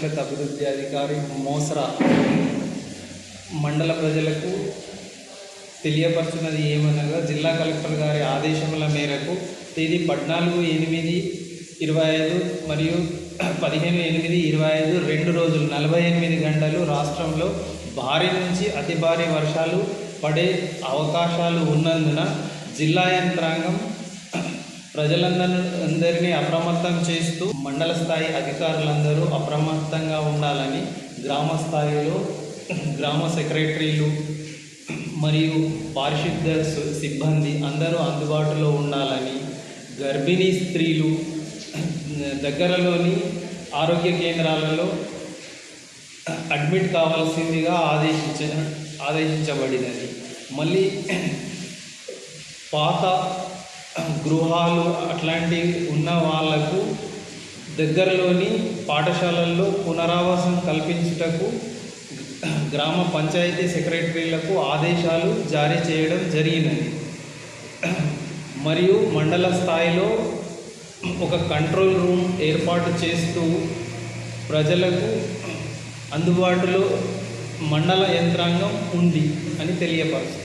పరిషత్ అభివృద్ధి అధికారి మోసరా మండల ప్రజలకు తెలియపరుచున్నది ఏమనగా జిల్లా కలెక్టర్ గారి ఆదేశముల మేరకు తేదీ పద్నాలుగు ఎనిమిది ఇరవై ఐదు మరియు పదిహేను ఎనిమిది ఇరవై ఐదు రెండు రోజులు నలభై ఎనిమిది గంటలు రాష్ట్రంలో భారీ నుంచి అతి భారీ వర్షాలు పడే అవకాశాలు ఉన్నందున జిల్లా యంత్రాంగం ప్రజలందరినీ అప్రమత్తం చేస్తూ మండల స్థాయి అధికారులందరూ అప్రమత్తంగా ఉండాలని గ్రామ స్థాయిలో గ్రామ సెక్రటరీలు మరియు పారిశుద్ధ సిబ్బంది అందరూ అందుబాటులో ఉండాలని గర్భిణీ స్త్రీలు దగ్గరలోని ఆరోగ్య కేంద్రాలలో అడ్మిట్ కావాల్సిందిగా ఆదేశించ ఆదేశించబడినది. మళ్ళీ పాత గృహాలు అట్లాంటివి ఉన్న వాళ్ళకు దగ్గరలోని పాఠశాలల్లో పునరావాసం కల్పించుటకు గ్రామ పంచాయతీ సెక్రటరీలకు ఆదేశాలు జారీ చేయడం జరిగినది. మరియు మండల స్థాయిలో ఒక కంట్రోల్ రూమ్ ఏర్పాటు చేస్తూ ప్రజలకు అందుబాటులో మండల యంత్రాంగం ఉంది అని తెలియపరుస్తుంది.